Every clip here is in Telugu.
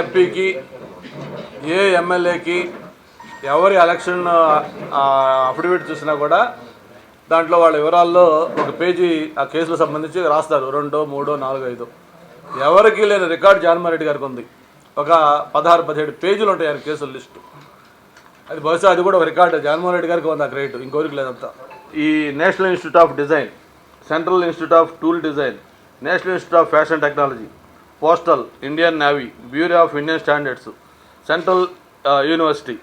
ఎంపీకి ఏ ఎమ్మెల్యేకి ఎవరి ఎలక్షన్ అఫిడవిట్ చూసినా కూడా దాంట్లో వాళ్ళ వివరాల్లో ఒక పేజీ ఆ కేసులకు సంబంధించి రాస్తారు. రెండో మూడో నాలుగో ఐదో. ఎవరికి లేని రికార్డ్ జాన్మారెడ్డి గారికి ఉంది. ఒక పదహారు పదిహేడు పేజీలు ఉంటాయి ఆయన కేసుల లిస్టు. అది బహుశా అది కూడా ఒక రికార్డు. జగన్మోహన్ గారికి ఉంది ఆ క్రెడిట్ ఇంకోరికి లేదంతా. ఈ national institute of design central institute of tool design national institute of fashion technology postal Indian navy bureau of Indian standards central university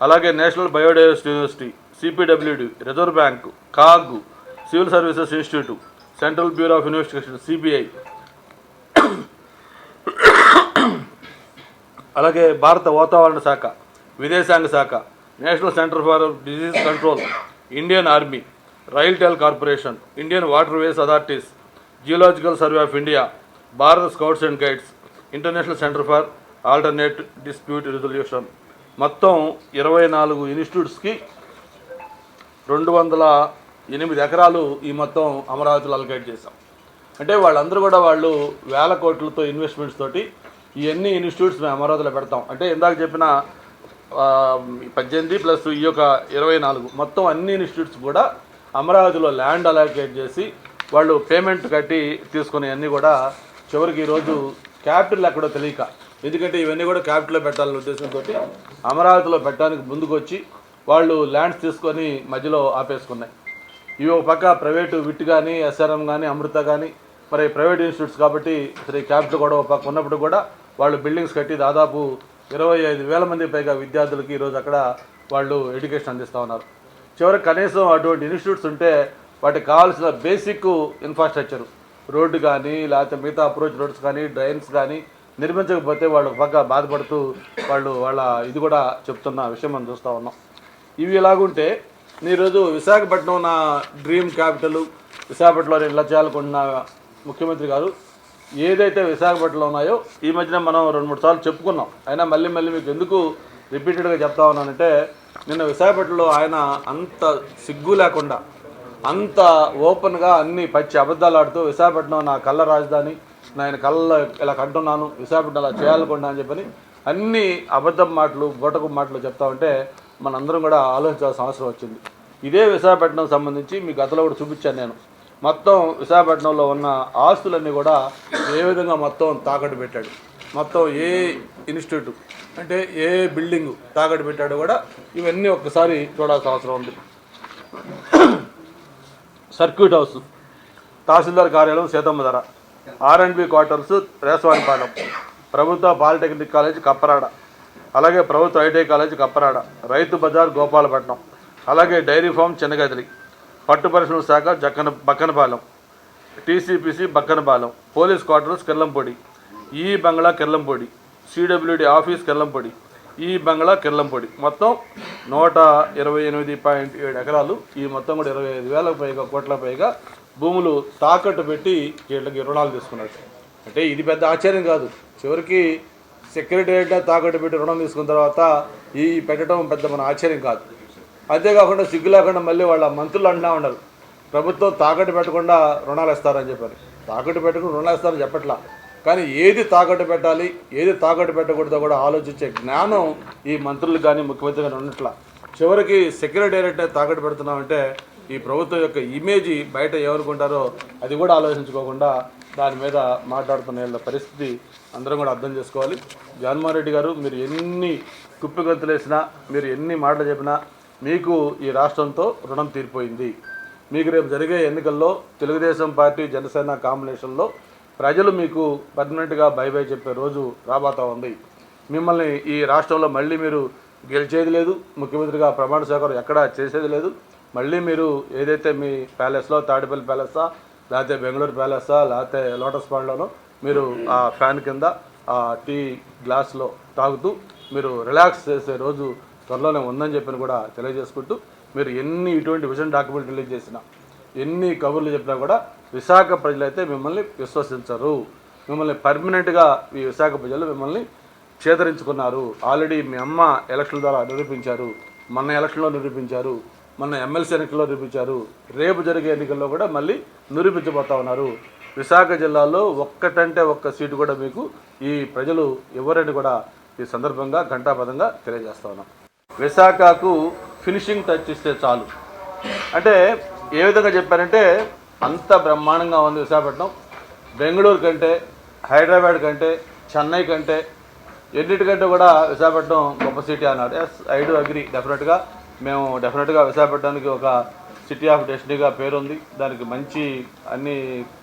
అలాగే national biodiversity university CPWD reserve bank CAG civil services institute central bureau of investigation CBI. అలాగే భారత వాతావరణ శాఖ విదేశాంగ శాఖ national centre for disease control Indian army RailTel corporation Indian water ways authorities geological survey of India భారత scouts and guides international centre for alternate dispute resolution మొత్తం ఇరవై నాలుగు ఇన్స్టిట్యూట్స్కి రెండు వందల ఎనిమిది ఎకరాలు ఈ మొత్తం అమరావతిలో అలకేట్ చేశాం. అంటే వాళ్ళందరూ కూడా వాళ్ళు వేల కోట్లతో ఇన్వెస్ట్మెంట్స్ తోటి ఇవన్నీ ఇన్స్టిట్యూట్స్ మేము అమరావతిలో పెడతాం. అంటే ఇందాక చెప్పిన పద్దెనిమిది ప్లస్ ఈ యొక్క ఇరవై నాలుగు మొత్తం అన్ని ఇన్స్టిట్యూట్స్ కూడా అమరావతిలో ల్యాండ్ అలొకేట్ చేసి వాళ్ళు పేమెంట్ కట్టి తీసుకునే అన్నీ కూడా చివరికి ఈరోజు క్యాపిటల్ ఎక్కడో తెలియక. ఎందుకంటే ఇవన్నీ కూడా క్యాపిటల్లో పెట్టాలనే ఉద్దేశంతో అమరావతిలో పెట్టడానికి ముందుకు వచ్చి వాళ్ళు ల్యాండ్స్ తీసుకొని మధ్యలో ఆపేసుకున్నాయి. ఇవి ఒక పక్క ప్రైవేటు విట్ కానీ ఎస్ఆర్ఎం కానీ అమృత కానీ మరి ప్రైవేట్ ఇన్స్టిట్యూట్స్ కాబట్టి శ్రీ క్యాపిటల్ కూడా ఒక పక్క ఉన్నప్పుడు కూడా వాళ్ళు బిల్డింగ్స్ కట్టి దాదాపు ఇరవై ఐదు వేల మంది పైగా విద్యార్థులకి ఈరోజు అక్కడ వాళ్ళు ఎడ్యుకేషన్ అందిస్తూ ఉన్నారు. చివరికి కనీసం అటువంటి ఇన్స్టిట్యూట్స్ ఉంటే వాటికి కావాల్సిన బేసిక్ ఇన్ఫ్రాస్ట్రక్చర్. రోడ్డు కానీ లేకపోతే మిగతా అప్రోచ్ రోడ్స్ కానీ డ్రైన్స్ కానీ నిర్మించకపోతే వాళ్ళు పక్క బాధపడుతూ వాళ్ళు వాళ్ళ ఇది కూడా చెప్తున్న విషయం మనం చూస్తూ ఉన్నాం. ఇవి ఇలాగుంటే ఈరోజు విశాఖపట్నం నా డ్రీమ్ క్యాపిటల్ విశాఖపట్నంలో నేను ఇలా చేయాలనుకుంటున్న ముఖ్యమంత్రి గారు ఏదైతే విశాఖపట్నంలో ఉన్నాయో ఈ మధ్యన మనం రెండు మూడు సార్లు చెప్పుకున్నాం. అయినా మళ్ళీ మళ్ళీ మీకు ఎందుకు రిపీటెడ్గా చెప్తా ఉన్నానంటే నిన్న విశాఖపట్నంలో ఆయన అంత సిగ్గు లేకుండా అంత ఓపెన్గా అన్ని పచ్చి అబద్ధాలు ఆడుతూ విశాఖపట్నం నా కళ్ళ రాజధాని నేను కళ్ళ ఇలా కంటున్నాను విశాఖపట్నం అలా చేయాలనుకుంటా అని చెప్పని అన్ని అబద్ధం మాటలు బొటకు మాటలు చెప్తా ఉంటే మనందరం కూడా ఆలోచించాల్సిన అవసరం వచ్చింది. ఇదే విశాఖపట్నం సంబంధించి మీ గతంలో కూడా చూపించాను నేను. మొత్తం విశాఖపట్నంలో ఉన్న ఆస్తులన్నీ కూడా ఏ విధంగా మొత్తం తాకట్టు పెట్టాడు. మొత్తం ఏ ఇన్స్టిట్యూట్ అంటే ఏ బిల్డింగు తాకట్టు పెట్టాడు కూడా ఇవన్నీ ఒక్కసారి చూడాల్సిన అవసరం ఉంది. సర్క్యూట్ హౌస్ తహసీల్దార్ కార్యాలయం Seethammadhara R and B quarters Resavanipalem ప్రభుత్వ పాలిటెక్నిక్ కాలేజ్ కప్పరాడ అలాగే ప్రభుత్వ ఐటీఐ కాలేజ్ కప్పరాడ రైతు బజార్ గోపాలపట్నం అలాగే డైరీ ఫామ్ చిన్నగదిలి పట్టు పరిశ్రమ శాఖ Jakkana Bakkanapalem TCPC Bakkanapalem police quarters Kirlampudi ఈ బంగ్లా కిర్లంపొడి సిడబ్ల్యూడి ఆఫీస్ కిర్లంపొడి ఈ బంగ్లా కిర్లంపొడి. మొత్తం నూట ఇరవై ఎనిమిది పాయింట్ ఏడు ఎకరాలు. ఈ మొత్తం కూడా ఇరవై ఐదు వేలకు పైగా కోట్ల పైగా భూములు తాకట్టు పెట్టి వీళ్ళకి రుణాలు తీసుకున్నట్టు అంటే ఇది పెద్ద ఆశ్చర్యం కాదు. చివరికి సెక్రటేరియట్గా తాకట్టు పెట్టి రుణం తీసుకున్న తర్వాత ఈ పెట్టడం పెద్ద మన ఆశ్చర్యం కాదు. అంతేకాకుండా సిగ్గు లేకుండా మళ్ళీ వాళ్ళ మంత్రులు అంటా ఉండరు ప్రభుత్వం తాకట్టు పెట్టకుండా రుణాలు ఇస్తారని చెప్పారు. తాకట్టు పెట్టకుండా రుణాలు ఇస్తారని చెప్పట్లా. కానీ ఏది తాకట్టు పెట్టాలి ఏది తాకట్టు పెట్టకూడదో కూడా ఆలోచించే జ్ఞానం ఈ మంత్రులు కానీ ముఖ్యమంత్రి కానీ ఉన్నట్ల. చివరికి సెక్రటేరియట్ తాకట్టు పెడుతున్నామంటే ఈ ప్రభుత్వం యొక్క ఇమేజ్ బయట ఏమనుకుంటారో అది కూడా ఆలోచించుకోకుండా దాని మీద మాట్లాడుతున్న పరిస్థితి అందరం కూడా అర్థం చేసుకోవాలి. జగన్మోహన్ రెడ్డి గారు మీరు ఎన్ని కుప్పిగంతులు వేసినా మీరు ఎన్ని మాటలు చెప్పినా మీకు ఈ రాష్ట్రంతో రుణం తీరిపోయింది. మీకు రేపు జరిగే ఎన్నికల్లో తెలుగుదేశం పార్టీ జనసేన కాంబినేషన్లో ప్రజలు మీకు పర్మనెంట్గా బై బై చెప్పే రోజు రాబోతా ఉంది. మిమ్మల్ని ఈ రాష్ట్రంలో మళ్ళీ మీరు గెలిచేది లేదు. ముఖ్యమంత్రిగా ప్రమాణ స్వీకారం ఎక్కడా చేసేది లేదు. మళ్ళీ మీరు ఏదైతే మీ ప్యాలెస్లో తాడిపల్లి ప్యాలెస్సా లేకపోతే బెంగళూరు ప్యాలెస్సా లేకపోతే లోటస్ పాండ్లోనో మీరు ఆ ఫ్యాన్ కింద ఆ టీ గ్లాస్లో తాగుతూ మీరు రిలాక్స్ చేసే రోజు త్వరలోనే ఉందని చెప్పని కూడా తెలియజేసుకుంటూ మీరు ఎన్ని ఇటువంటి విజన్ డాక్యుమెంట్ రిలీజ్ చేసినా ఎన్ని కబుర్లు చెప్పినా కూడా విశాఖ ప్రజలైతే మిమ్మల్ని విశ్వసించరు. మిమ్మల్ని పర్మనెంట్గా ఈ విశాఖ ప్రజలు మిమ్మల్ని చేతరించుకున్నారు ఆల్రెడీ మీ అమ్మ ఎలక్షన్ల ద్వారా నిరూపించారు. మన ఎలక్షన్లో నిరూపించారు. మన ఎమ్మెల్సీ ఎన్నికల్లో నిరూపించారు. రేపు జరిగే ఎన్నికల్లో కూడా మళ్ళీ నిరూపించబోతా ఉన్నారు. విశాఖ జిల్లాలో ఒక్కటంటే ఒక్క సీటు కూడా మీకు ఈ ప్రజలు ఎవరని కూడా ఈ సందర్భంగా ఘంటాపదంగా తెలియజేస్తా ఉన్నాం. విశాఖకు ఫినిషింగ్ టచ్ ఇస్తే చాలు. అంటే ఏ విధంగా చెప్పారంటే అంత బ్రహ్మాండంగా ఉంది విశాఖపట్నం. బెంగళూరు కంటే హైదరాబాద్ కంటే చెన్నై కంటే ఎన్నిటికంటే కూడా విశాఖపట్నం గొప్ప సిటీ అన్నాడు. ఎస్ ఐ డు అగ్రి డెఫినెట్గా మేము డెఫినెట్గా విశాఖపట్నానికి ఒక సిటీ ఆఫ్ డెస్టినీగా పేరుంది. దానికి మంచి అన్ని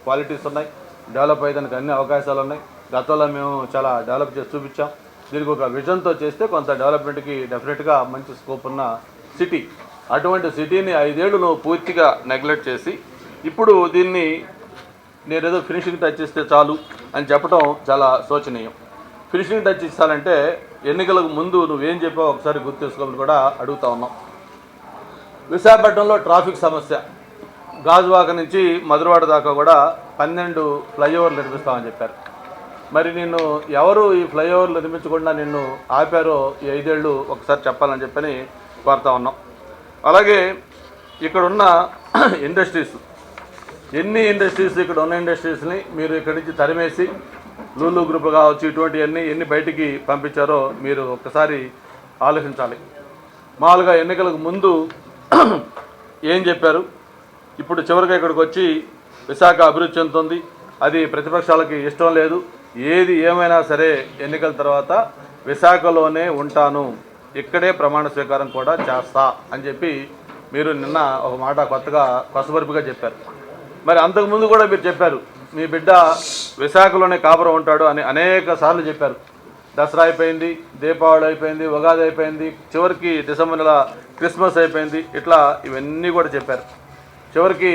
క్వాలిటీస్ ఉన్నాయి. డెవలప్ అయ్యేదానికి అన్ని అవకాశాలు ఉన్నాయి. గతంలో మేము చాలా డెవలప్ చేసి చూపించాం. దీనికి ఒక విజన్తో చేస్తే కొంత డెవలప్మెంట్కి డెఫినెట్గా మంచి స్కోప్ ఉన్న సిటీ అటువంటి సిటీని ఐదేళ్ళు నువ్వు పూర్తిగా నెగ్లెక్ట్ చేసి ఇప్పుడు దీన్ని నేనేదో ఫినిషింగ్ టచ్ ఇస్తే చాలు అని చెప్పడం చాలా శోచనీయం. ఫినిషింగ్ టచ్ ఇస్తానంటే ఎన్నికలకు ముందు నువ్వేం చెప్పావు ఒకసారి గుర్తు చేసుకోమని కూడా అడుగుతా ఉన్నాం. విశాఖపట్నంలో ట్రాఫిక్ సమస్య. గాజువాక నుంచి మధురవాడ దాకా కూడా పన్నెండు ఫ్లైఓవర్లు నిర్మిస్తామని చెప్పారు. మరి నిన్ను ఎవరు ఈ ఫ్లైఓవర్లు నిర్మించకుండా నిన్ను ఆపారో ఈ ఐదేళ్ళు ఒకసారి చెప్పాలని చెప్పని కోరుతా ఉన్నాం. అలాగే ఇక్కడున్న ఇండస్ట్రీస్ ఎన్ని ఇండస్ట్రీస్ ఇక్కడ ఉన్న ఇండస్ట్రీస్ని మీరు ఇక్కడి నుంచి తరిమేసి లూలు గ్రూప్ కావచ్చు ఇటువంటివన్నీ ఎన్ని బయటికి పంపించారో మీరు ఒక్కసారి ఆలోచించాలి. మామూలుగా ఎన్నికలకు ముందు ఏం చెప్పారు? ఇప్పుడు చివరిగా ఇక్కడికి వచ్చి విశాఖ అభివృద్ధి చెందుతుంది. అది ప్రతిపక్షాలకి ఇష్టం లేదు. ఏది ఏమైనా సరే ఎన్నికల తర్వాత విశాఖలోనే ఉంటాను. ఇక్కడే ప్రమాణ స్వీకారం కూడా చేస్తా అని చెప్పి మీరు నిన్న ఒక మాట కొత్తగా కొసబరుపుగా చెప్పారు. మరి అంతకుముందు కూడా మీరు చెప్పారు మీ బిడ్డ విశాఖలోనే కాపురం ఉంటాడు అని అనేక సార్లు చెప్పారు. దసరా అయిపోయింది దీపావళి అయిపోయింది ఉగాది అయిపోయింది చివరికి డిసెంబర్ నెల క్రిస్మస్ అయిపోయింది ఇట్లా ఇవన్నీ కూడా చెప్పారు. చివరికి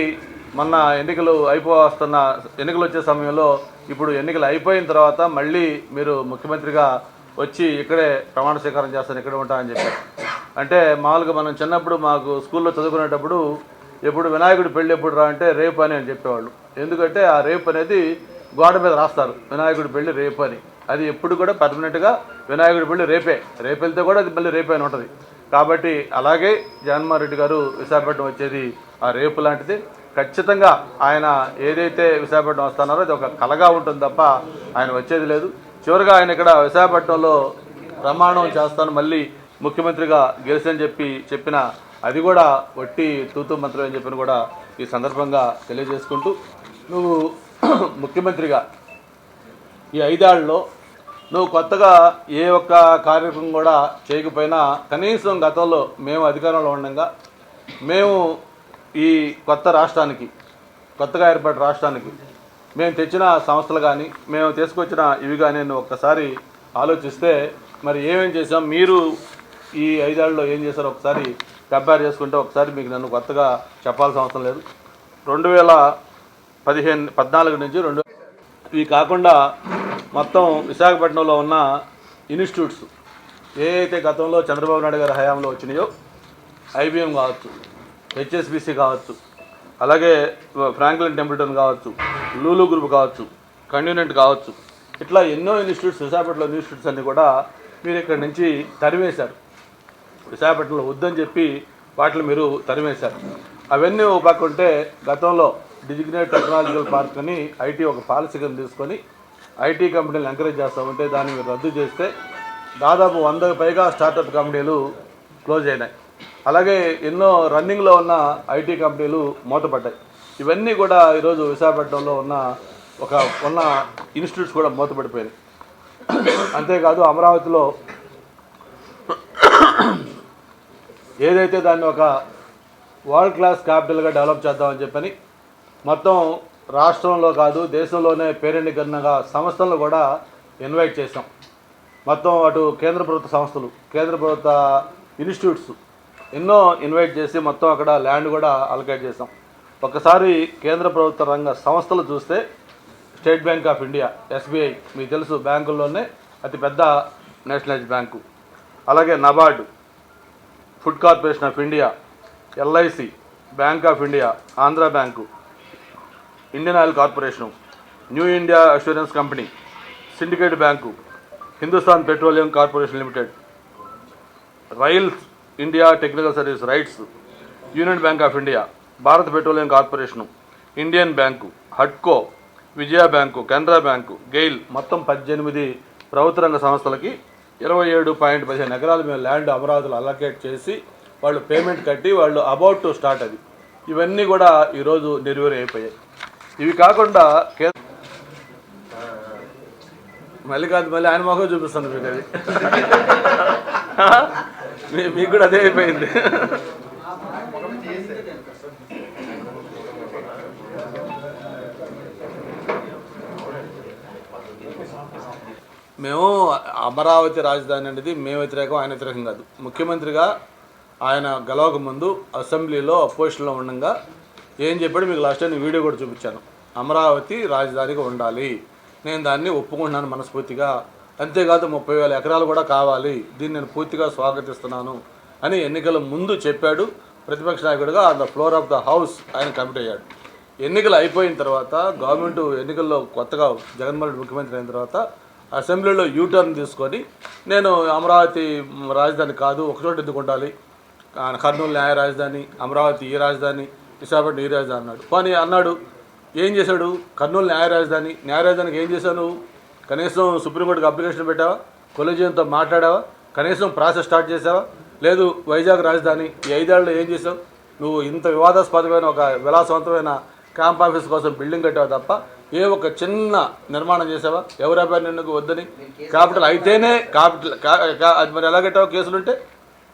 మొన్న ఎన్నికలు అయిపోవస్తున్న ఎన్నికలు వచ్చే సమయంలో ఇప్పుడు ఎన్నికలు అయిపోయిన తర్వాత మళ్ళీ మీరు ముఖ్యమంత్రిగా వచ్చి ఇక్కడే ప్రమాణ స్వీకారం చేస్తాను ఇక్కడే ఉంటానని చెప్పారు. అంటే మామూలుగా మనం చిన్నప్పుడు మాకు స్కూల్లో చదువుకునేటప్పుడు ఎప్పుడు వినాయకుడి పెళ్ళి ఎప్పుడు రా అంటే రేపు అని అని చెప్పేవాళ్ళు. ఎందుకంటే ఆ రేపు అనేది గోడ మీద రాస్తారు. వినాయకుడి పెళ్ళి రేపు అని. అది ఎప్పుడు కూడా పర్మనెంట్గా వినాయకుడి పెళ్ళి రేపే. రేపు వెళ్తే కూడా అది మళ్ళీ రేపే అని ఉంటుంది. కాబట్టి అలాగే జగన్మోహన్ రెడ్డి గారు విశాఖపట్నం వచ్చేది ఆ రేపు లాంటిది. ఖచ్చితంగా ఆయన ఏదైతే విశాఖపట్నం వస్తున్నారో అది ఒక కలగా ఉంటుంది తప్ప ఆయన వచ్చేది లేదు. చివరిగా ఆయన ఇక్కడ విశాఖపట్నంలో ప్రమాణం చేస్తాను మళ్ళీ ముఖ్యమంత్రిగా గెలిచని చెప్పి చెప్పిన అది కూడా వట్టి తూతు మంత్రం అని చెప్పని కూడా ఈ సందర్భంగా తెలియజేసుకుంటూ నువ్వు ముఖ్యమంత్రిగా ఈ ఐదేళ్ళలో నువ్వు కొత్తగా ఏ ఒక్క కార్యక్రమం కూడా చేయకపోయినా కనీసం గతంలో మేము అధికారంలో ఉండగా మేము ఈ కొత్త రాష్ట్రానికి కొత్తగా ఏర్పడిన రాష్ట్రానికి మేము తెచ్చిన సంస్థలు కానీ మేము తీసుకొచ్చిన ఇవి కానీ నువ్వు ఒక్కసారి ఆలోచిస్తే మరి ఏమేం చేసాం మీరు ఈ ఐదేళ్ళలో ఏం చేశారో ఒకసారి కంపేర్ చేసుకుంటే ఒకసారి మీకు నన్ను కొత్తగా చెప్పాల్సిన అవసరం లేదు. రెండు వేల పదిహేను పద్నాలుగు నుంచి రెండు ఇవి కాకుండా మొత్తం విశాఖపట్నంలో ఉన్న ఇన్స్టిట్యూట్స్ ఏ అయితే గతంలో చంద్రబాబు నాయుడు గారి హయాంలో వచ్చినాయో ఐబిఎం కావచ్చు హెచ్ఎస్బిసి కావచ్చు అలాగే ఫ్రాంక్లిన్ టెంపుల్టన్ కావచ్చు లూలు గ్రూప్ కావచ్చు కన్యూనెంట్ కావచ్చు ఇట్లా ఎన్నో ఇన్స్టిట్యూట్స్ విశాఖపట్నంలో ఇన్స్టిట్యూట్స్ అన్నీ కూడా మీరు ఇక్కడి నుంచి తరివేశారు విశాఖపట్నంలో వద్దని చెప్పి వాటిని మీరు తరిమేశారు. అవన్నీ ఒక పక్క ఉంటే గతంలో డిజిగ్నేట్ టెక్నాలజికల్ పార్క్ అని ఐటీ ఒక పాలసీ కింద తీసుకొని ఐటీ కంపెనీలు ఎంకరేజ్ చేస్తామంటే దాన్ని మీరు రద్దు చేస్తే దాదాపు వందకు పైగా స్టార్టప్ కంపెనీలు క్లోజ్ అయినాయి. అలాగే ఎన్నో రన్నింగ్లో ఉన్న ఐటీ కంపెనీలు మూతపడ్డాయి. ఇవన్నీ కూడా ఈరోజు విశాఖపట్నంలో ఉన్న ఒక ఉన్న ఇన్స్టిట్యూట్స్ కూడా మూతపడిపోయినాయి. అంతేకాదు అమరావతిలో ఏదైతే దాన్ని ఒక వరల్డ్ క్లాస్ క్యాపిటల్గా డెవలప్ చేద్దామని చెప్పని మొత్తం రాష్ట్రంలో కాదు దేశంలోనే పేరెన్నికన్నగా సంస్థలను కూడా ఇన్వైట్ చేసాం మొత్తం అటు కేంద్ర ప్రభుత్వ సంస్థలు కేంద్ర ప్రభుత్వ ఇన్స్టిట్యూట్స్ ఎన్నో ఇన్వైట్ చేసి మొత్తం అక్కడ ల్యాండ్ కూడా అలకేట్ చేసాం ఒకసారి కేంద్ర ప్రభుత్వ రంగ సంస్థలు చూస్తే State Bank of India SBI మీకు తెలుసు బ్యాంకుల్లోనే అతిపెద్ద నేషనలైజ్ బ్యాంకు అలాగే NABARD food corporation of India LIC bank of India Andhra bank Indian oil corporation new India assurance company syndicate bank Hindustan petroleum corporation limited rails India technical service RITES union bank of India Bharat petroleum corporation Indian bank హడ్కో Vijaya bank Canara bank GAIL మొత్తం పద్దెనిమిది ప్రభుత్వ రంగ సంస్థలకి ఇరవై ఏడు పాయింట్ పదిహేను ఎకరాలు మేము ల్యాండ్ అమరావతిలో అలొకేట్ చేసి వాళ్ళు పేమెంట్ కట్టి వాళ్ళు అబౌట్ టు స్టార్ట్ అది. ఇవన్నీ కూడా ఈరోజు డెలివరీ అయిపోయాయి. ఇవి కాకుండా మళ్ళీ కాదు మళ్ళీ ఆయన మొహం చూపిస్తాను మీకు అది. మీ- మీకు కూడా అదే అయిపోయింది. మేము అమరావతి రాజధాని అనేది మేము వ్యతిరేకం ఆయన వ్యతిరేకం కాదు. ముఖ్యమంత్రిగా ఆయన గెలవక ముందు అసెంబ్లీలో అపోజిషన్లో ఉండగా ఏం చెప్పాడు మీకు లాస్ట్ టైం వీడియో కూడా చూపించాను. అమరావతి రాజధానిగా ఉండాలి. నేను దాన్ని ఒప్పుకుంటున్నాను మనస్ఫూర్తిగా. అంతేకాదు ముప్పై వేల ఎకరాలు కూడా కావాలి. దీన్ని నేను పూర్తిగా స్వాగతిస్తున్నాను అని ఎన్నికల ముందు చెప్పాడు ప్రతిపక్ష నాయకుడిగా on the floor of the house ఆయన కమిట్ అయ్యాడు. ఎన్నికలు అయిపోయిన తర్వాత గవర్నమెంట్ ఎన్నికల్లో కొత్తగా జగన్మోహన్ ముఖ్యమంత్రి అయిన తర్వాత అసెంబ్లీలో యూటర్న్ తీసుకొని నేను అమరావతి రాజధాని కాదు ఒకచోట ఎందుకు ఉండాలి? కర్నూలు న్యాయ రాజధాని అమరావతి ఈ రాజధాని విశాఖపట్నం ఈ రాజధాని అన్నాడు. కానీ అన్నాడు ఏం చేశాడు? కర్నూలు న్యాయ రాజధాని న్యాయ రాజధానికి ఏం చేశావు నువ్వు? కనీసం సుప్రీంకోర్టుకి అప్లికేషన్ పెట్టావా? కొలిజియంతో మాట్లాడావా? కనీసం ప్రాసెస్ స్టార్ట్ చేసావా లేదు వైజాగ్ రాజధాని ఈ ఐదేళ్ళలో ఏం చేసావు నువ్వు ఇంత వివాదాస్పదమైన ఒక విలాసవంతమైన క్యాంప్ ఆఫీస్ కోసం బిల్డింగ్ కట్టావు తప్ప ఏ ఒక చిన్న నిర్మాణం చేసావా? ఎవరు ఆపారు నిన్ను వద్దని? క్యాపిటల్ అయితేనే క్యాపిటల్ అది మరి ఎలా కట్టావు? కేసులుంటే?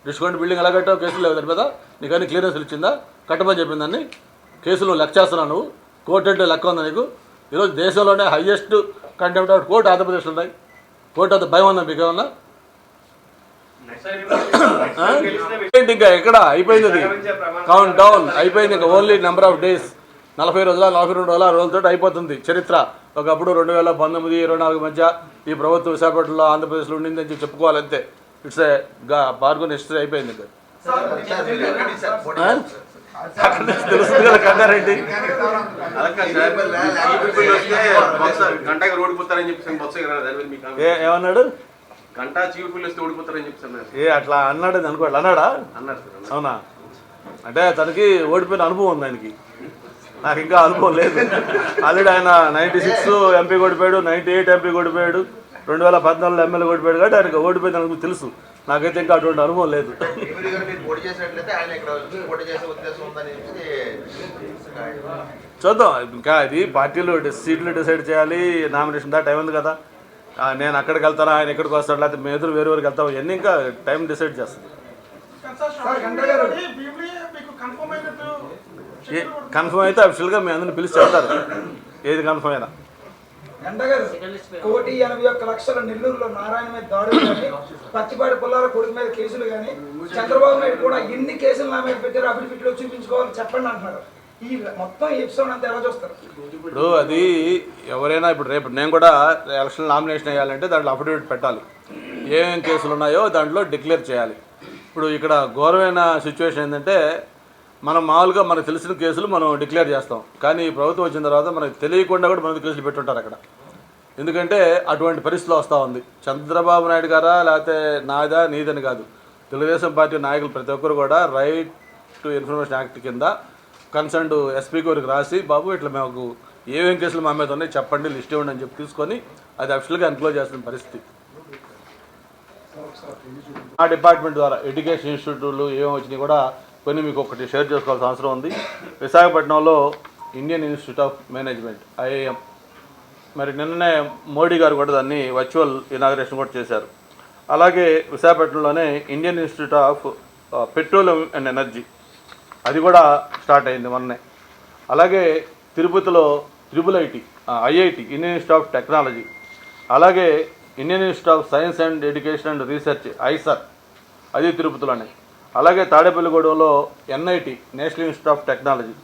డిస్కౌంట్ బిల్డింగ్ ఎలా కట్టావు? కేసులు లేవు దాని మీద. నీకు అన్ని క్లియరెన్స్ ఇచ్చిందా? కట్టమని చెప్పిందని కేసులు లెక్క చేస్తున్నావు నువ్వు. కోర్టు అంటే లెక్క ఉందా నీకు? ఈరోజు దేశంలోనే హయ్యెస్ట్ కంటెంప్ట్ ఆఫ్ కోర్టు ఆంధ్రప్రదేశ్లో ఉన్నాయి. కోర్టు అంత భయం ఉందా మీకు ఏమన్నా? ఇంకా ఎక్కడ? అయిపోయింది అది. కౌంట్ డౌన్ అయిపోయింది ఇంకా ఓన్లీ నెంబర్ ఆఫ్ డేస్ నలభై రోజుల నలభై రెండు రోజుల రోజులతో అయిపోతుంది చరిత్ర. ఒకప్పుడు రెండు వేల పంతొమ్మిది ఇరవై నాలుగు మధ్య ఈ ప్రభుత్వం విశాఖపట్నంలో ఆంధ్రప్రదేశ్లో ఉండింది అని చెప్పి చెప్పుకోవాలంతే. ఇట్స్ ఏ హిస్టరీ అయిపోయింది తెలుస్తుంది కదా ఏమన్నాడు? గంట వస్తే ఓడిపోతారని చెప్పి ఏ అట్లా అన్నాడు అని అనుకోవాలి అన్నాడా అన్నారు సార్ అవునా? అంటే తనకి ఓడిపోయిన అనుభవం ఉంది ఆయనకి. నాకు ఇంకా అనుభవం లేదు. ఆల్రెడీ ఆయన నైంటీ సిక్స్ ఎంపీ ఓడిపోయాడు నైంటీ ఎయిట్ ఎంపీ ఓడిపోయాడు రెండు వేల పద్నాలుగులో ఎమ్మెల్యే ఓడిపోయాడు కాబట్టి ఆయనకి ఓడిపోయింది అనుకు తెలుసు. నాకైతే ఇంకా అటువంటి అనుభవం లేదు. చూద్దాం. ఇంకా ఇది పార్టీలు డి- సీట్లు డిసైడ్ చేయాలి. నామినేషన్ దా టైం ఉంది కదా. నేను అక్కడికి వెళ్తాను ఆయన ఇక్కడికి వస్తాడు లేకపోతే మేము ఎదురు వేరే వేరుకి వెళ్తాం ఇవన్నీ ఇంకా టైం డిసైడ్ చేస్తుంది. కన్ఫర్మ్ అయితే అఫిషియల్గా మీ అందరిని పిలిచి చెప్తారు. ఏది కన్ఫర్మ్ అయినా. ఎండగారు కోటి ఎనభై ఒక్క లక్షల నెల్లూరులో నారాయణ మీద దాడులు కానీ పచ్చిపాటి పుల్లాల కొడుకు మీద కేసులు కానీ చంద్రబాబు నాయుడు కూడా ఎన్ని కేసులు నా మీద పెట్టారు అఫిడవిట్లో చూపించుకోవాలి చెప్పండి అంటున్నారు. ఈ మొత్తం ఎపిసోడ్ అంతా ఎలా చూస్తారు? ఇప్పుడు అది ఎవరైనా ఇప్పుడు రేపు నేను కూడా ఎలక్షన్ నామినేషన్ వేయాలంటే దాంట్లో అఫిడవిట్ పెట్టాలి. ఏమేం కేసులు ఉన్నాయో దాంట్లో డిక్లేర్ చేయాలి. ఇప్పుడు ఇక్కడ ఘోరమైన సిచ్యువేషన్ ఏంటంటే మనం మామూలుగా మనకు తెలిసిన కేసులు మనం డిక్లేర్ చేస్తాం. కానీ ప్రభుత్వం వచ్చిన తర్వాత మనకు తెలియకుండా కూడా మనకు కేసులు పెట్టుంటారు అక్కడ. ఎందుకంటే అటువంటి పరిస్థితులు వస్తూ ఉంది. చంద్రబాబు నాయుడు గారా లేకపోతే నాదా నీదని కాదు. తెలుగుదేశం పార్టీ నాయకులు ప్రతి ఒక్కరు కూడా రైట్ టు ఇన్ఫర్మేషన్ యాక్ట్ కింద కన్సర్న్ ఎస్పీ గారికి రాసి బాబు ఇట్లా మాకు ఏమేం కేసులు మా మీద ఉన్నాయి చెప్పండి లిస్ట్ ఇవ్వండి అని చెప్పి తీసుకొని అది అఫిషియల్గా ఎన్క్లోజ్ చేస్తున్న పరిస్థితి. ఆ డిపార్ట్మెంట్ ద్వారా ఎడ్యుకేషన్ ఇన్స్టిట్యూట్లు ఏమేమి వచ్చినాయి కూడా కొన్ని మీకు ఒకటి షేర్ చేసుకోవాల్సిన అవసరం ఉంది. విశాఖపట్నంలో Indian institute of management IIM. మరి నిన్ననే మోడీ గారు కూడా దాన్ని వర్చువల్ ఇనాగ్రేషన్ కూడా చేశారు. అలాగే విశాఖపట్నంలోనే Indian institute of petroleum and energy. అది కూడా స్టార్ట్ అయింది మొన్నే. అలాగే తిరుపతిలో triple IT IIT Indian institute of technology. అలాగే Indian institute of science and education and research IISER అది తిరుపతిలోనే. అలాగే తాడేపల్లిగూడెంలో NIT national institute of technology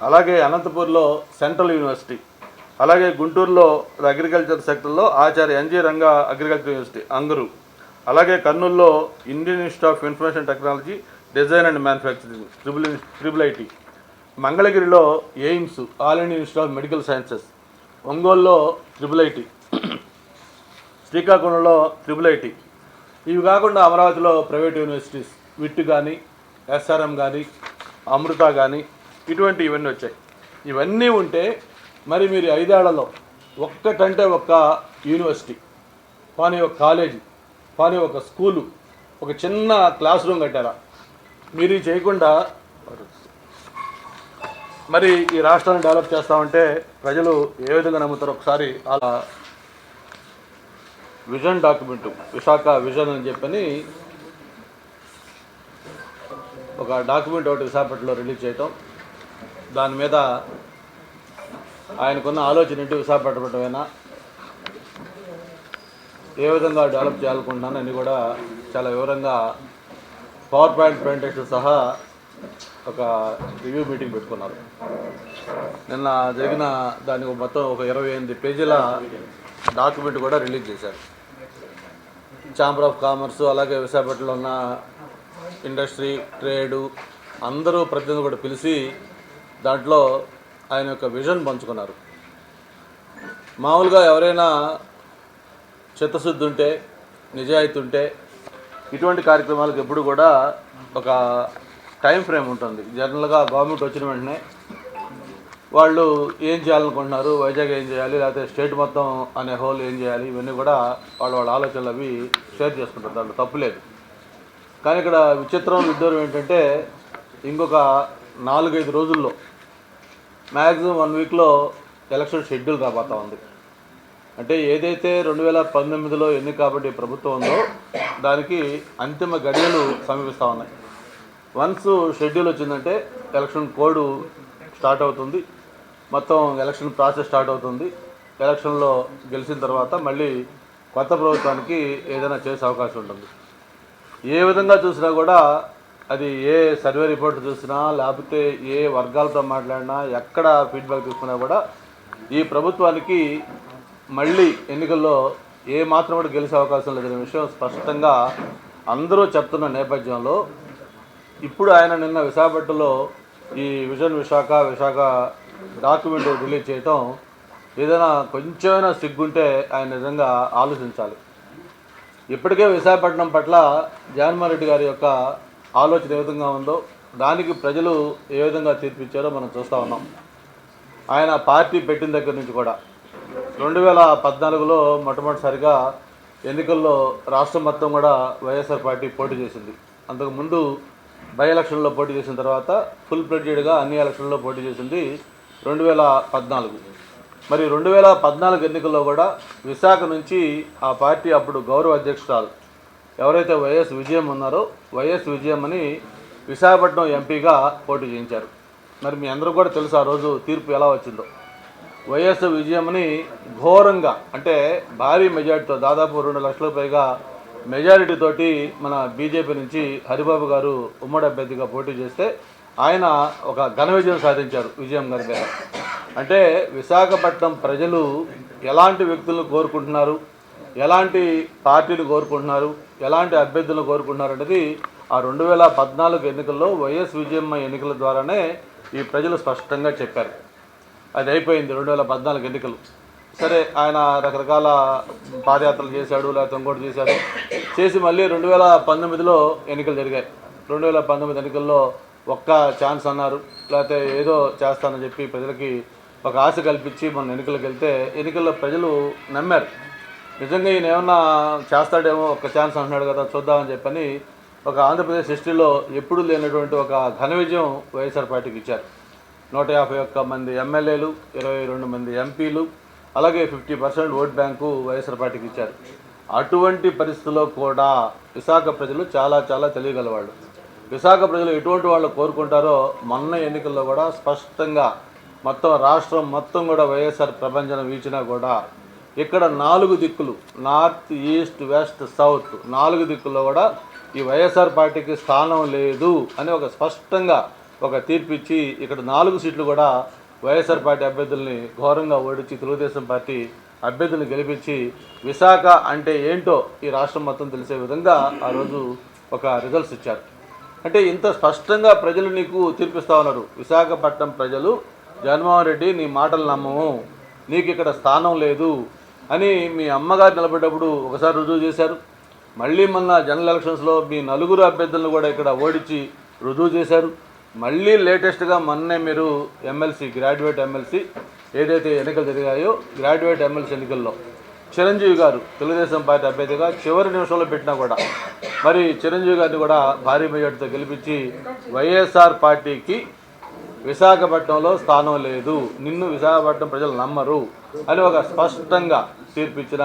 అలాగే అనంతపూర్లో సెంట్రల్ యూనివర్సిటీ అలాగే గుంటూరులో అగ్రికల్చర్ సెక్టర్లో Acharya N G Ranga agriculture university అంగరు అలాగే కర్నూలులో Indian institute of information technology design and manufacturing triple triple IT మంగళగిరిలో AIIMS all India institute of medical sciences ఒంగోలులో ట్రిపుల్ ఐటీ శ్రీకాకుళంలో ట్రిపుల్ ఐటీ ఇవి కాకుండా అమరావతిలో ప్రైవేట్ యూనివర్సిటీస్ విట్టు కానీ ఎస్ఆర్ఎం కానీ అమృత కానీ ఇటువంటి ఇవన్నీ వచ్చాయి. ఇవన్నీ ఉంటే మరి మీరు ఐదేళ్ళలో ఒక్కటంటే ఒక్క యూనివర్సిటీ పాని ఒక కాలేజీ పాని ఒక స్కూలు ఒక చిన్న క్లాస్ రూమ్ కట్టారా? మీరు చేయకుండా మరి ఈ రాష్ట్రాన్ని డెవలప్ చేస్తామంటే ప్రజలు ఏ విధంగా నమ్ముతారు ఒకసారి అలా విజన్ డాక్యుమెంట్ విశాఖ విజన్ అని చెప్పని ఒక డాక్యుమెంట్ ఒకటి విశాఖపట్నంలో రిలీజ్ చేయటం. దాని మీద ఆయనకున్న ఆలోచన ఏంటి? విశాఖపట్నమైనా ఏ విధంగా డెవలప్ చేయాలనుకుంటున్నాను అని కూడా చాలా వివరంగా పవర్ పాయింట్ ప్రజెంటేషన్ సహా ఒక రివ్యూ మీటింగ్ పెట్టుకున్నారు. నిన్న జరిగిన దానికి మొత్తం ఒక ఇరవై ఎనిమిది పేజీల డాక్యుమెంట్ కూడా రిలీజ్ చేశారు. ఛాంబర్ ఆఫ్ కామర్స్ అలాగే విశాఖపట్నంలో ఉన్న ఇండస్ట్రీ ట్రేడు అందరూ ప్రతినిధులు కూడా పిలిచి దాంట్లో ఆయన యొక్క విజన్ పంచుకున్నారు. మామూలుగా ఎవరైనా చిత్తశుద్ధి ఉంటే నిజాయితీ ఉంటే ఇటువంటి కార్యక్రమాలకు ఎప్పుడు కూడా ఒక టైం ఫ్రేమ్ ఉంటుంది. జనరల్గా గవర్నమెంట్ వచ్చిన వెంటనే వాళ్ళు ఏం చేయాలనుకుంటున్నారు వైజాగ్ ఏం చేయాలి లేకపోతే స్టేట్ మొత్తం అనే హోల్ ఏం చేయాలి ఇవన్నీ కూడా వాళ్ళ వాళ్ళ ఆలోచనలు అవి షేర్ చేసుకుంటారు. దాంట్లో తప్పు లేదు. కానీ ఇక్కడ విచిత్రం విడ్డూరం ఏంటంటే ఇంకొక నాలుగైదు రోజుల్లో మ్యాక్సిమం వన్ వీక్లో ఎలక్షన్ షెడ్యూల్ రాబోతా ఉంది. అంటే ఏదైతే రెండు వేల పంతొమ్మిదిలో ఎన్ని కాబట్టి ప్రభుత్వం ఉందో దానికి అంతిమ గడియలు సమీపిస్తూ ఉన్నాయి. వన్స్ షెడ్యూల్ వచ్చిందంటే ఎలక్షన్ కోడ్ స్టార్ట్ అవుతుంది. మొత్తం ఎలక్షన్ ప్రాసెస్ స్టార్ట్ అవుతుంది. ఎలక్షన్లో గెలిచిన తర్వాత మళ్ళీ కొత్త ప్రభుత్వానికి ఏదైనా చేసే అవకాశం ఉంటుంది. ఏ విధంగా చూసినా కూడా అది ఏ సర్వే రిపోర్ట్ చూసినా లేకపోతే ఏ వర్గాలతో మాట్లాడినా ఎక్కడ ఫీడ్బ్యాక్ తీసుకున్నా కూడా ఈ ప్రభుత్వానికి మళ్ళీ ఎన్నికల్లో ఏ మాత్రం కూడా గెలిచే అవకాశం లేదనే విషయం స్పష్టంగా అందరూ చెప్తున్న నేపథ్యంలో ఇప్పుడు ఆయన నిన్న విశాఖపట్నంలో ఈ vision Visakha Visakha document release చేయటం ఏదైనా కొంచెమైనా సిగ్గుంటే ఆయన నిజంగా ఆలోచించాలి. ఇప్పటికే విశాఖపట్నం పట్ల జగన్మోహన్ రెడ్డి గారి యొక్క ఆలోచన ఏ విధంగా ఉందో దానికి ప్రజలు ఏ విధంగా తీర్పిచ్చారో మనం చూస్తూ ఉన్నాం. ఆయన పార్టీ పెట్టిన దగ్గర నుంచి కూడా రెండు వేల పద్నాలుగులో మొట్టమొదటిసారిగా ఎన్నికల్లో రాష్ట్రం మొత్తం కూడా వైఎస్ఆర్ పార్టీ పోటీ చేసింది. అంతకుముందు బై ఎలక్షన్లో పోటీ చేసిన తర్వాత ఫుల్ ప్లెడ్జెడ్గా అన్ని ఎలక్షన్లో పోటీ చేసింది రెండు వేల పద్నాలుగు. మరి రెండు వేల పద్నాలుగు ఎన్నికల్లో కూడా విశాఖ నుంచి ఆ పార్టీ అప్పుడు గౌరవ అధ్యక్షురాలు ఎవరైతే వైఎస్ విజయం ఉన్నారో వైఎస్ విజయం అని విశాఖపట్నం ఎంపీగా పోటీ చేయించారు. మరి మీ అందరూ కూడా తెలుసు ఆ రోజు తీర్పు ఎలా వచ్చిందో. వైఎస్ విజయమని ఘోరంగా అంటే భారీ మెజారిటీతో దాదాపు రెండు లక్షల పైగా మెజారిటీతోటి మన బీజేపీ నుంచి హరిబాబు గారు ఉమ్మడి అభ్యర్థిగా పోటీ చేస్తే ఆయన ఒక ఘన విజయం సాధించారు విజయం గారి దగ్గర. అంటే విశాఖపట్నం ప్రజలు ఎలాంటి వ్యక్తులను కోరుకుంటున్నారు? ఎలాంటి పార్టీలు కోరుకుంటున్నారు? ఎలాంటి అభ్యర్థులను కోరుకుంటున్నారు అనేది ఆ రెండు వేల పద్నాలుగు ఎన్నికల్లో వైఎస్ విజయమ్మ ఎన్నికల ద్వారానే ఈ ప్రజలు స్పష్టంగా చెప్పారు. అది అయిపోయింది రెండు వేల పద్నాలుగు ఎన్నికలు. సరే ఆయన రకరకాల పాదయాత్రలు చేశాడు లేకపోతే ఇంకోటి చేశాడు. చేసి మళ్ళీ రెండు వేల పంతొమ్మిదిలో ఎన్నికలు జరిగాయి. రెండు వేల పంతొమ్మిది ఎన్నికల్లో ఒక్క ఛాన్స్ అన్నారు. లేకపోతే ఏదో చేస్తానని చెప్పి ప్రజలకి ఒక ఆశ కల్పించి మన ఎన్నికలకు వెళ్తే ఎన్నికల్లో ప్రజలు నమ్మారు. నిజంగా ఈయన ఏమన్నా చేస్తాడేమో ఒక ఛాన్స్ అంటున్నాడు కదా చూద్దామని చెప్పని ఒక ఆంధ్రప్రదేశ్ హిస్టరీలో ఎప్పుడూ లేనటువంటి ఒక ఘన విజయం వైఎస్ఆర్ పార్టీకి ఇచ్చారు. నూట యాభై ఒక్క మంది ఎమ్మెల్యేలు ఇరవై రెండు మంది ఎంపీలు అలాగే fifty percent vote bank YSR పార్టీకి ఇచ్చారు. అటువంటి పరిస్థితుల్లో కూడా విశాఖ ప్రజలు చాలా చాలా తెలియగలవాళ్ళు. విశాఖ ప్రజలు ఎటువంటి వాళ్ళు కోరుకుంటారో మొన్న ఎన్నికల్లో కూడా స్పష్టంగా మొత్తం రాష్ట్రం మొత్తం కూడా వైఎస్ఆర్ ప్రపంచం వీచినా కూడా ఇక్కడ నాలుగు దిక్కులు నార్త్ ఈస్ట్ వెస్ట్ సౌత్ నాలుగు దిక్కుల్లో కూడా ఈ వైఎస్ఆర్ పార్టీకి స్థానం లేదు అని ఒక స్పష్టంగా ఒక తీర్పు ఇచ్చి ఇక్కడ నాలుగు సీట్లు కూడా వైఎస్ఆర్ పార్టీ అభ్యర్థుల్ని ఘోరంగా ఓడించి తెలుగుదేశం పార్టీ అభ్యర్థులను గెలిపించి విశాఖ అంటే ఏంటో ఈ రాష్ట్రం మొత్తం తెలిసే విధంగా ఆ రోజు ఒక రిజల్ట్స్ ఇచ్చారు. అంటే ఇంత స్పష్టంగా ప్రజలు నీకు తీర్పిస్తా ఉన్నారు. విశాఖపట్నం ప్రజలు జగన్మోహన్ రెడ్డి నీ మాటలు నమ్మము. నీకు ఇక్కడ స్థానం లేదు అని మీ అమ్మగారు నిలబడ్డప్పుడు ఒకసారి రుజువు చేశారు. మళ్ళీ మొన్న జనరల్ ఎలక్షన్స్లో మీ నలుగురు అభ్యర్థులను కూడా ఇక్కడ ఓడించి రుజువు చేశారు. మళ్ళీ లేటెస్ట్గా మొన్నే మీరు ఎమ్మెల్సీ గ్రాడ్యుయేట్ ఎమ్మెల్సీ ఏదైతే ఎన్నికలు జరిగాయో గ్రాడ్యుయేట్ ఎమ్మెల్సీ ఎన్నికల్లో చిరంజీవి గారు తెలుగుదేశం పార్టీ అభ్యర్థిగా చివరి నిమిషంలో పెట్టినా కూడా. మరి చిరంజీవి గారిని కూడా భారీ మెజార్టీతో గెలిపించి వైఎస్ఆర్ పార్టీకి విశాఖపట్నంలో స్థానం లేదు. నిన్ను విశాఖపట్నం ప్రజలు నమ్మరు అని ఒక స్పష్టంగా తీర్పిచ్చిన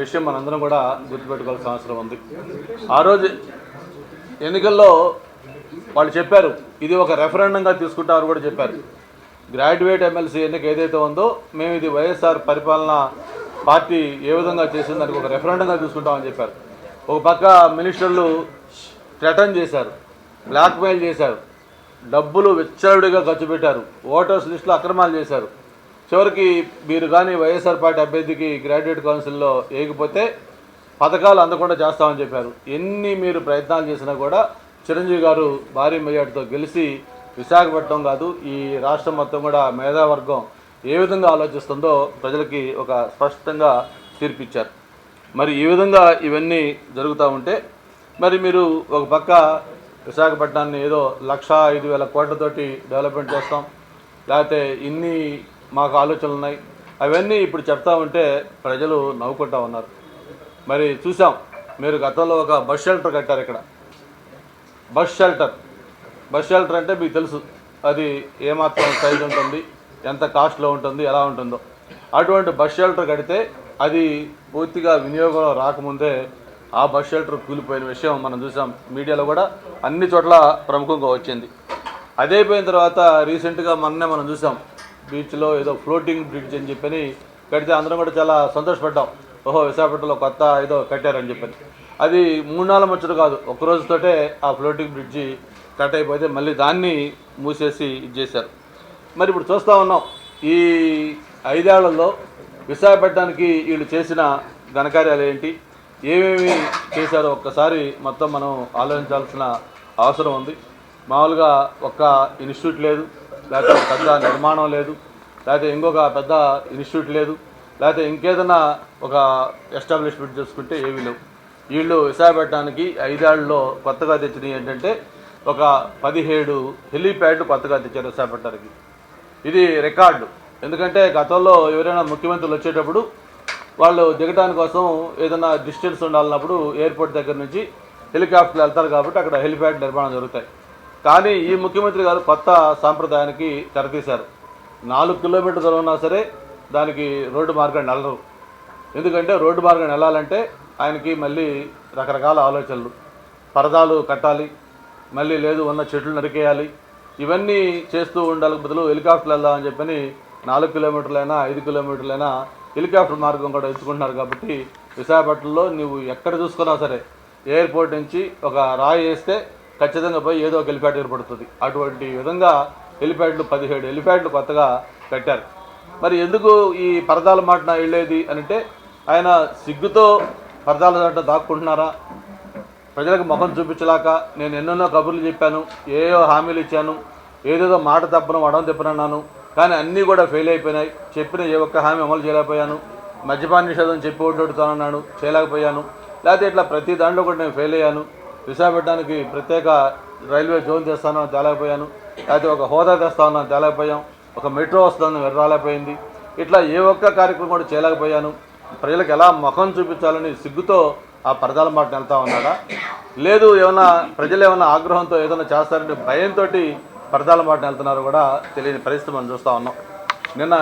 విషయం మనందరం కూడా గుర్తుపెట్టుకోవాల్సిన అవసరం ఉంది. ఆ రోజు ఎన్నికల్లో వాళ్ళు చెప్పారు ఇది ఒక రెఫరెండంగా తీసుకుంటామని కూడా చెప్పారు. గ్రాడ్యుయేట్ ఎమ్మెల్సీ ఎన్నిక ఏదైతే ఉందో మేము ఇది వైఎస్ఆర్ పరిపాలన పార్టీ ఏ విధంగా చేసింది దానికి ఒక రెఫరెండంగా చూసుకుంటామని చెప్పారు. ఒక పక్క మినిస్టర్లు థ్రెటన్ చేశారు బ్లాక్మెయిల్ చేశారు డబ్బులు విచ్చలవిడిగా ఖర్చు పెట్టారు ఓటర్స్ లిస్టులో అక్రమాలు చేశారు. చివరికి మీరు కానీ వైఎస్ఆర్ పార్టీ అభ్యర్థికి గ్రాడ్యుయేట్ కౌన్సిల్లో వేయకపోతే పథకాలు అందకుండా చేస్తామని చెప్పారు. ఎన్ని మీరు ప్రయత్నాలు చేసినా కూడా చిరంజీవి గారు భారీ మెజార్టీతో గెలిచి విశాఖపట్నం కాదు ఈ రాష్ట్రం మొత్తం కూడా మేధావర్గం ఏ విధంగా ఆలోచిస్తుందో ప్రజలకి ఒక స్పష్టంగా తీర్పిచ్చారు. మరి ఈ విధంగా ఇవన్నీ జరుగుతూ ఉంటే మరి మీరు ఒక పక్క విశాఖపట్నాన్ని ఏదో లక్ష ఐదు వేల కోట్లతోటి డెవలప్మెంట్ చేస్తాం లేకపోతే ఇన్ని మాకు ఆలోచనలు ఉన్నాయి. అవన్నీ ఇప్పుడు చెప్తా ఉంటే ప్రజలు నవ్వుకుంటా ఉన్నారు. మరి చూసాం మీరు గతంలో ఒక బస్ షెల్టర్ కట్టారు ఇక్కడ. Bus shelter. బస్ షెల్టర్ అంటే మీకు తెలుసు అది ఏమాత్రం సైజ్ ఉంటుంది. ఎంత కాస్ట్లో ఉంటుంది ఎలా ఉంటుందో. అటువంటి బస్ షెల్టర్ కడితే అది పూర్తిగా వినియోగంలో రాకముందే ఆ బస్ షెల్టర్ కూలిపోయిన విషయం మనం చూసాం. మీడియాలో కూడా అన్ని చోట్ల ప్రముఖంగా వచ్చింది. అదైపోయిన తర్వాత రీసెంట్గా మొన్నే మనం చూసాం. బీచ్లో ఏదో ఫ్లోటింగ్ బ్రిడ్జ్ అని చెప్పని కడితే అందరం కూడా చాలా సంతోషపడ్డాం. ఓహో విశాఖపట్నంలో కొత్త ఏదో కట్టారని చెప్పని. అది మూడు నాలుగు ముచ్చట కాదు ఒక రోజుతోటే ఆ ఫ్లోటింగ్ బ్రిడ్జి కట్ అయిపోతే మళ్ళీ దాన్ని మూసేసి ఇది చేశారు. మరి ఇప్పుడు చూస్తూ ఉన్నాం. ఈ ఐదేళ్ళలో విశాఖపట్నానికి వీళ్ళు చేసిన ఘనకార్యాలు ఏంటి? ఏమేమి చేశారో ఒక్కసారి మొత్తం మనం ఆలోచించాల్సిన అవసరం ఉంది. మామూలుగా ఒక్క ఇన్స్టిట్యూట్ లేదు లేకపోతే పెద్ద నిర్మాణం లేదు లేకపోతే ఇంకొక పెద్ద ఇన్స్టిట్యూట్ లేదు లేకపోతే ఇంకేదైనా ఒక ఎస్టాబ్లిష్మెంట్ చేసుకుంటే ఏమీ లేవు. వీళ్ళు విశాఖపట్నానికి ఐదేళ్ళలో కొత్తగా తెచ్చినవి ఏంటంటే ఒక పదిహేడు హెలీప్యాడ్లు కొత్తగా తెచ్చారు విశాఖపట్నానికి. ఇది రికార్డు. ఎందుకంటే గతంలో ఎవరైనా ముఖ్యమంత్రులు వచ్చేటప్పుడు వాళ్ళు దిగడానికి కోసం ఏదైనా డిస్టెన్స్ ఉండాలన్నప్పుడు ఎయిర్పోర్ట్ దగ్గర నుంచి హెలికాప్టర్లు వెళ్తారు కాబట్టి అక్కడ హెలిప్యాడ్ నిర్మాణం జరుగుతాయి. కానీ ఈ ముఖ్యమంత్రి గారు కొత్త సాంప్రదాయానికి తెరతీశారు. నాలుగు కిలోమీటర్ దూరం ఉన్నా సరే దానికి రోడ్డు మార్గాన్ని వెళ్ళరు. ఎందుకంటే రోడ్డు మార్గం వెళ్ళాలంటే ఆయనకి మళ్ళీ రకరకాల ఆలోచనలు. పరదాలు కట్టాలి. మళ్ళీ లేదు ఉన్న చెట్లు నరికేయాలి. ఇవన్నీ చేస్తూ ఉండాలి బదులు హెలికాప్టర్లు వెళ్దామని చెప్పని నాలుగు కిలోమీటర్లైనా ఐదు కిలోమీటర్లైనా హెలికాప్టర్ మార్గం కూడా ఎంచుకుంటున్నారు కాబట్టి విశాఖపట్నంలో నువ్వు ఎక్కడ చూసుకున్నా సరే ఎయిర్పోర్ట్ నుంచి ఒక రాయి వేస్తే ఖచ్చితంగా పోయి ఏదో ఒక హెలిప్యాడ్ ఏర్పడుతుంది. అటువంటి విధంగా హెలిప్యాడ్లు పదిహేడు హెలిప్యాడ్లు కొత్తగా కట్టారు. మరి ఎందుకు ఈ పరదాల మాటన వెళ్ళేది అంటే ఆయన సిగ్గుతో పరదాల దాంట్లో దాక్కుంటున్నారా? ప్రజలకు ముఖం చూపించలేక నేను ఎన్నెన్నో కబుర్లు చెప్పాను ఏయో హామీలు ఇచ్చాను ఏదేదో మాట తప్పను వడం తిప్పనన్నాను కానీ అన్నీ కూడా ఫెయిల్ అయిపోయినాయి. చెప్పిన ఏ ఒక్క హామీ అమలు చేయలేకపోయాను. మద్యపాన నిషేధం చెప్పి ఓట్లాడుతానన్నాను చేయలేకపోయాను. లేకపోతే ఇట్లా ప్రతి దాంట్లో కూడా నేను ఫెయిల్ అయ్యాను. విశాఖపట్నానికి ప్రత్యేక రైల్వే జోన్ తెస్తానని తేలేకపోయాను. లేకపోతే ఒక హోదా తెస్తానని తేలేకపోయాం. ఒక మెట్రో వస్తుందని రాలేకపోయింది. ఇట్లా ఏ ఒక్క కార్యక్రమం కూడా చేయలేకపోయాను. ప్రజలకు ఎలా ముఖం చూపించాలని సిగ్గుతో ఆ పరదాల మాట వెళ్తా ఉన్నాడా? లేదు ఏమైనా ప్రజలు ఏమైనా ఆగ్రహంతో ఏదైనా చేస్తారంటే భయంతో పరదాల మాట వెళ్తున్నారు కూడా తెలియని పరిస్థితి మనం చూస్తూ ఉన్నాం. నిన్న